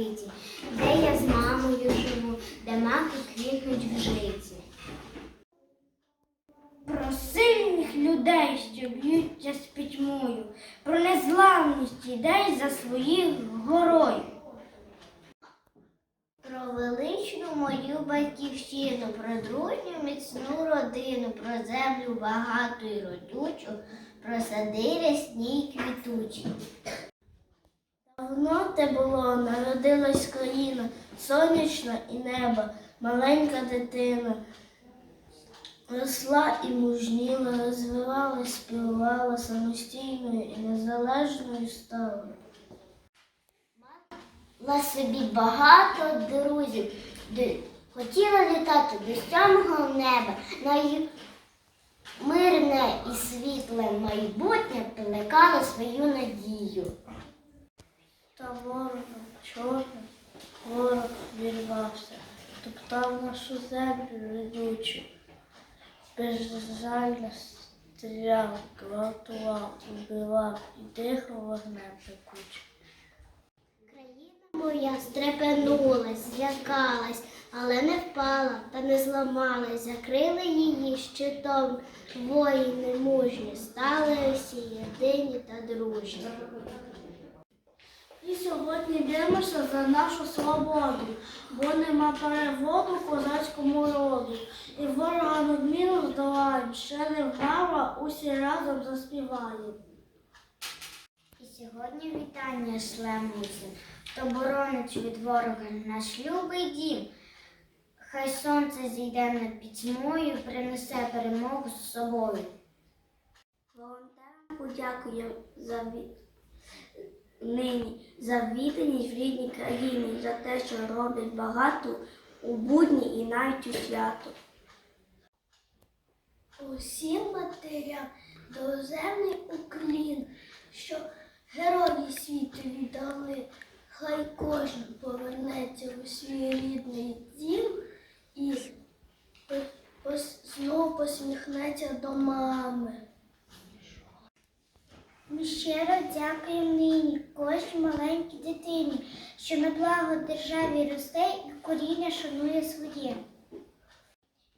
киті, де я з мамою живу, де маки квітнуть в житті. Про сильних людей, що б'ються з пітьмою, про незламність ідей за своїх горою. Про величну мою батьківщину, про дружню міцну родину, про землю багату і родючу, про сади рясні й квітучі. Давно те було, народилась країна, сонячна і неба, маленька дитина. Росла і мужніла, розвивалась, співала самостійною і незалежною стала. Мала собі багато друзів, хотіла літати до сьомого неба, на мирне і світле майбутнє плекала свою надію. Та ворогом чорним ворог вірвався, топтав нашу землю ведучу, безжально стріляв, гвалтував, убивав і дихав вогнем пекучим. Моя стрепенулась, злякалась, але не впала та не зламалась. Закрили її щитом. Воїни мужні, стали усі єдині та дружні. І сьогодні б'ємося за нашу свободу, бо нема переводу козацькому роду. І ворога надміру здолаємо, ще не вгава, усі разом заспіваємо. І сьогодні вітання шлемо усім, хто боронить від ворога наш любий дім. Хай сонце зійде над пітьмою, принесе перемогу з собою. Волонтерам подякую за ві- нині за відданість в рідній країні, за те, що роблять багато у будні і навіть у свято. Усім матерям доземний уклін, що герої світу віддали, хай кожен повернеться у свій рідний дім і знову посміхнеться до мами. Ми щиро дякуємо нині кожній маленькій дитині, що на благо державі росте і коріння шанує своє.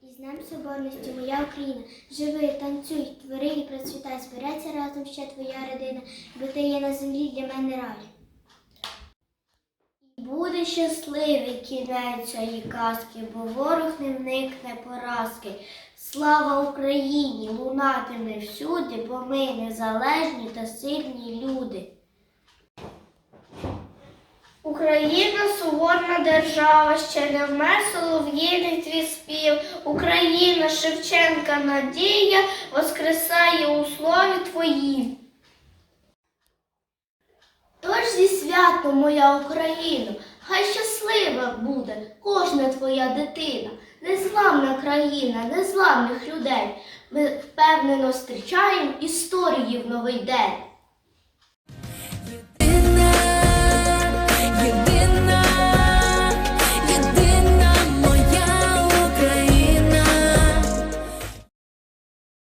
І з нам Соборності, моя Україна, живи, танцюй, твори і процвітай, збереться разом ще твоя родина, бо ти є на землі для мене рай. Буде щасливий кінець цієї казки, бо ворог не вникне поразки. Слава Україні! Лунатиме всюди, бо ми незалежні та сильні люди. Україна суворна держава, ще не вмер солов'їний твій спів. Україна, Шевченка надія, воскресає у слові твоїм. Святом, моя Україна, хай щаслива буде кожна твоя дитина, незламна країна, незламних людей. Ми впевнено зустрічаємо історії в новий день.